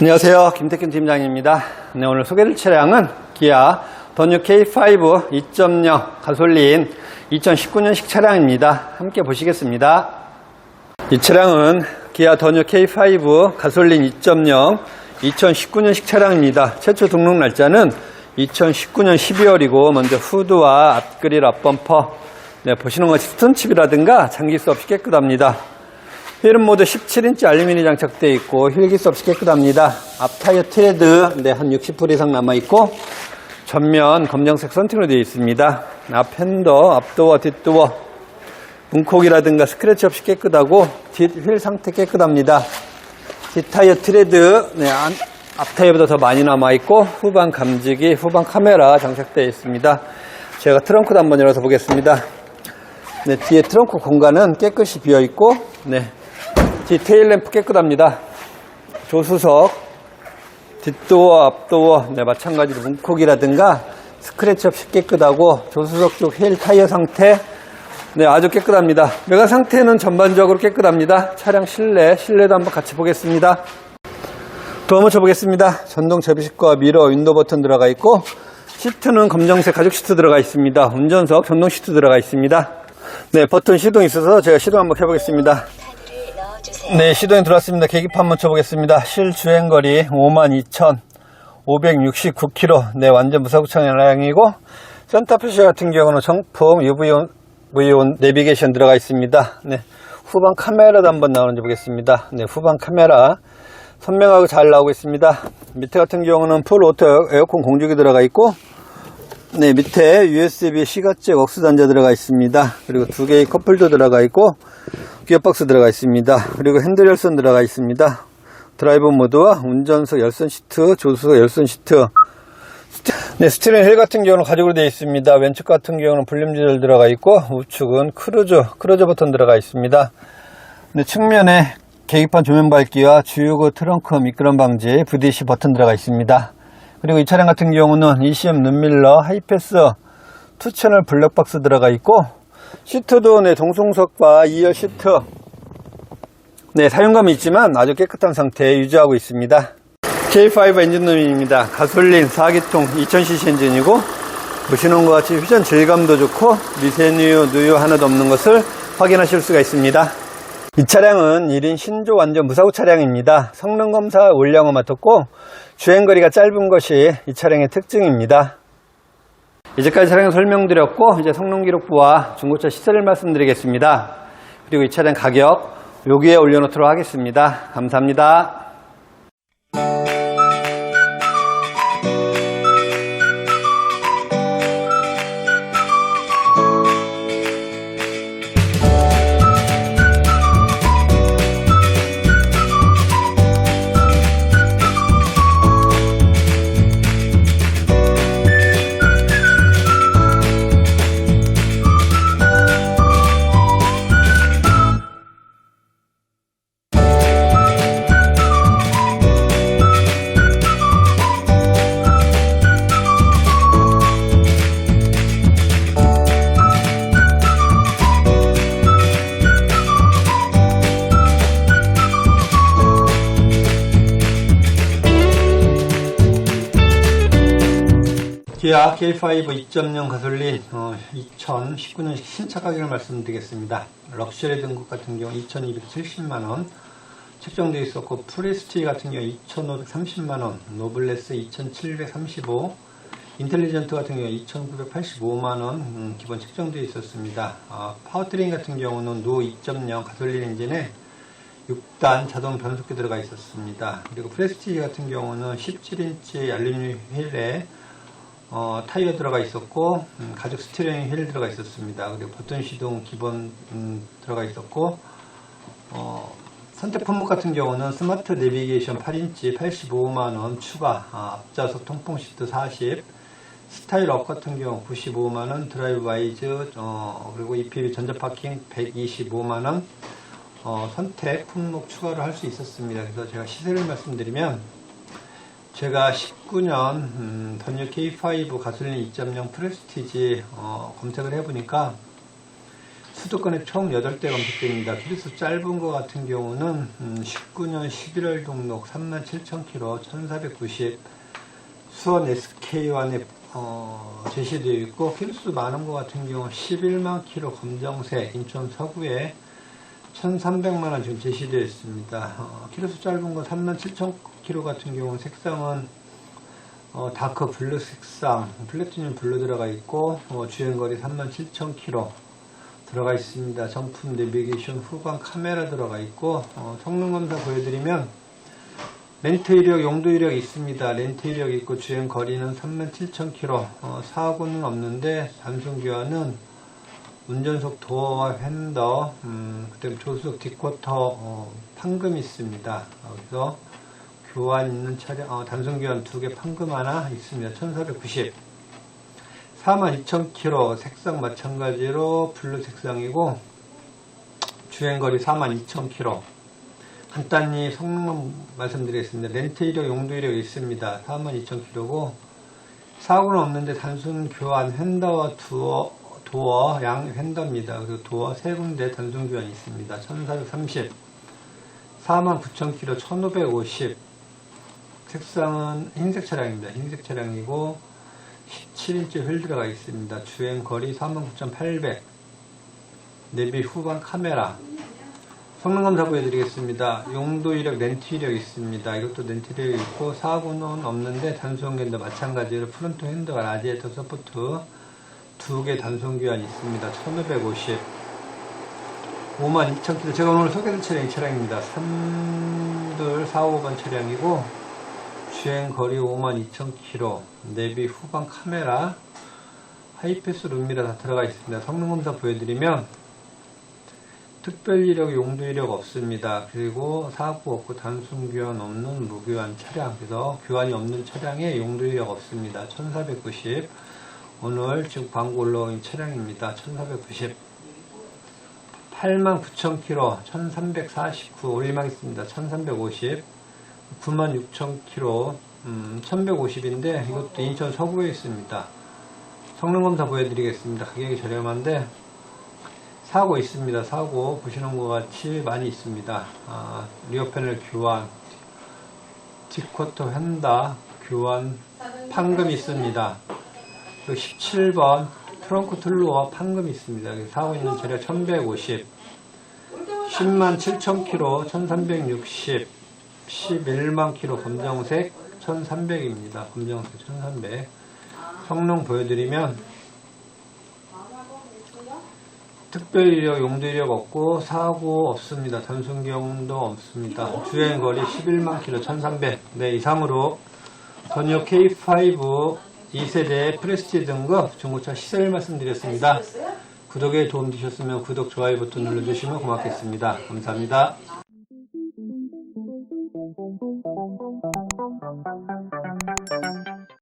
안녕하세요. 김태균 팀장입니다. 네, 오늘 소개할 차량은 기아 더뉴 K5 2.0 가솔린 2019년식 차량입니다. 함께 보시겠습니다. 이 차량은 기아 더뉴 K5 가솔린 2.0 2019년식 차량입니다. 최초 등록 날짜는 2019년 12월이고 먼저 후드와 앞그릴 앞범퍼 네, 보시는 것이 스톤칩이라든가 장기수 없이 깨끗합니다. 휠은 모두 17인치 알루미늄 장착되어 있고 휠기스 없이 깨끗합니다. 앞 타이어 트레드 네, 한 60풀 이상 남아있고 전면 검정색 선팅으로 되어 있습니다. 앞 핸더, 앞도어, 뒷도어 문콕이라든가 스크래치 없이 깨끗하고 뒷 휠 상태 깨끗합니다. 뒷타이어 트레드 네, 안- 앞 타이어보다 더 많이 남아있고 후방 감지기, 후방 카메라 장착되어 있습니다. 제가 트렁크도 한번 열어서 보겠습니다. 네, 뒤에 트렁크 공간은 깨끗이 비어 있고, 네, 뒤 테일 램프 깨끗합니다. 조수석, 뒷도어, 앞도어, 네, 마찬가지로 문콕이라든가 스크래치 없이 깨끗하고 조수석 쪽 휠 타이어 상태, 네, 아주 깨끗합니다. 외관 상태는 전반적으로 깨끗합니다. 차량 실내, 실내도 한번 같이 보겠습니다. 또 한번 쳐보겠습니다. 전동 접이식과 미러, 윈도 버튼 들어가 있고 시트는 검정색 가죽 시트 들어가 있습니다. 운전석 전동 시트 들어가 있습니다. 네, 버튼 시동 있어서 제가 시동 한번 넣어주세요. 네, 시동이 들어왔습니다. 계기판 한번 쳐보겠습니다. 실 주행거리 52,569km. 네, 완전 무사고 차량이고 센터 표시 같은 경우는 정품 UV-온, VON 내비게이션 들어가 있습니다. 네, 후방 카메라도 한번 나오는지 보겠습니다. 네, 후방 카메라 선명하고 잘 나오고 있습니다. 밑에 같은 경우는 풀 오토 에어컨 공조기 들어가 있고 네, 밑에 USB 시가잭 억스 단자 들어가 있습니다. 그리고 두 개의 커플도 들어가 있고 기어박스 들어가 있습니다. 그리고 핸들 열선 들어가 있습니다. 드라이브 모드와 운전석 열선 시트, 조수석 열선 시트. 네, 스티링 휠 같은 경우는 가죽으로 되어 있습니다. 왼쪽 같은 경우는 볼륨 조절 들어가 있고 우측은 크루즈, 크루즈 버튼 들어가 있습니다. 네, 측면에 계기판 조명 밝기와 주유구 트렁크 미끄럼 방지 VDC 버튼 들어가 있습니다. 그리고 이 차량 같은 경우는 ECM 눈밀러 하이패스 투 채널 블랙박스 들어가 있고 시트도 네, 동송석과 2열 시트 네, 사용감이 있지만 아주 깨끗한 상태에 유지하고 있습니다. K5 엔진룸입니다. 가솔린 4기통 2000cc 엔진이고 보시는 것 같이 휘전 질감도 좋고 미세누유, 누유 하나도 없는 것을 확인하실 수가 있습니다. 이 차량은 1인 신조 완전 무사고 차량입니다. 성능 검사 올량을 맡았고 주행거리가 짧은 것이 이 차량의 특징입니다. 이제까지 차량 설명드렸고 이제 성능 기록부와 중고차 시세를 말씀드리겠습니다. 그리고 이 차량 가격 여기에 올려놓도록 하겠습니다. 감사합니다. 기아 K5 2.0 가솔린 2019년 신차 가격을 말씀드리겠습니다. 럭셔리 등급 같은 경우 2,270만원 책정되어 있었고 프레스티 같은 경우 2,530만원 노블레스 2,735 인텔리전트 같은 경우 2,985만원 음, 기본 책정되어 있었습니다. 어, 파워트레인 같은 경우는 노 2.0 가솔린 엔진에 6단 자동 변속기 들어가 있었습니다. 그리고 프레스티지 같은 경우는 17인치 알루미늄 휠에 어, 타이어 들어가 있었고 음, 가죽 스티어링 휠 들어가 있었습니다. 그리고 버튼 시동 기본 음, 들어가 있었고 어, 선택 품목 같은 경우는 스마트 내비게이션 8인치 85만원 추가 아, 앞좌석 통풍 시트 40 스타일 업 같은 경우 95만원 드라이브 와이즈 어, 그리고 EPV 전자파킹 125만원 어, 선택 품목 추가를 할 수 있었습니다. 그래서 제가 시세를 말씀드리면 제가 19년 음, 던유 K5 가솔린 2.0 프레스티지 어, 검색을 해보니까 수도권에 총 8대 검색됩니다. 키로수 짧은 거 같은 경우는 음, 19년 11월 등록 37,000km 1490 수원 SK1에 어, 제시되어 있고 키로수 많은 거 같은 경우 11만 킬로 검정색 인천 서구에 1,300만원 지금 제시되어 있습니다. 어, 키로수 짧은 거 37,000km 같은 경우는 색상은 어, 다크 블루 색상, 플래티늄 블루 들어가 있고 어, 주행거리 37,000km 들어가 있습니다. 정품 내비게이션 후방 카메라 들어가 있고 어, 성능 검사 보여드리면 렌트 이력, 용도 이력 있습니다. 렌트 이력 있고 주행 거리는 37,000km 어, 사고는 없는데 단순 교환은 운전석 도어와 휀더, 음, 그다음 조수석 뒷쿼터 어, 판금 있습니다. 어, 그래서 교환 있는 차량, 어, 단순 교환 두개 판금 하나 있습니다. 1490. 42,000km 색상 마찬가지로 블루 색상이고 주행거리 42,000km 간단히 성능 말씀드리겠습니다. 렌트 이력, 용도 이력 있습니다. 42,000km고 사고는 없는데 단순 교환 핸더와 두어, 도어 양 핸더입니다. 그리고 도어 세 군데 단순 교환이 있습니다. 1430 49,000km 1550 색상은 흰색 차량입니다. 흰색 차량이고 17인치 휠 들어가 있습니다. 주행 거리 39,800 내비 후방 카메라 성능 검사 보여드리겠습니다. 용도 이력, 렌트 이력 있습니다. 이것도 렌트 이력 있고 사고는 없는데 단순 견도 마찬가지로 프론트 핸드와 라디에이터 서포트 두 개 단순 교환 있습니다. 1550 52,000km 제가 오늘 소개할 차량이 차량입니다. 32, 4, 5번 차량이고 주행 거리 52,000km 내비 후방 카메라 하이패스 룸미러 다 들어가 있습니다. 성능 검사 보여드리면 특별 이력, 용도 이력 없습니다. 그리고 사고 없고 단순 교환 없는 무교환 차량. 그래서 교환이 없는 차량에 용도 이력 없습니다. 1490. 오늘 지금 광고 올라온 차량입니다. 1490. 89,000km, 1349. 올림하겠습니다. 1350. 96,000km, 음, 1150인데 이것도 인천 서구에 있습니다. 성능 검사 보여드리겠습니다. 가격이 저렴한데 사고 있습니다. 사고 보시는 것 같이 많이 있습니다. 아, 리어 패널 교환, 뒷쿼터 휀다 교환, 판금 있습니다. 그리고 17번 트렁크 툴루어 판금 있습니다. 사고 있는 차량 1150, 10만 7천 킬로 1360, 11만 킬로 검정색 1300입니다. 검정색 1300. 성능 보여드리면 특별 이력, 용도 이력 없고 사고 없습니다. 단순 경도 없습니다. 주행 거리 11만 킬로 1300. 네, 이상으로 전역 K5 2세대 프레스티 등급 중고차 시세를 말씀드렸습니다. 구독에 도움 되셨으면 구독, 좋아요 버튼 눌러주시면 고맙겠습니다. 감사합니다.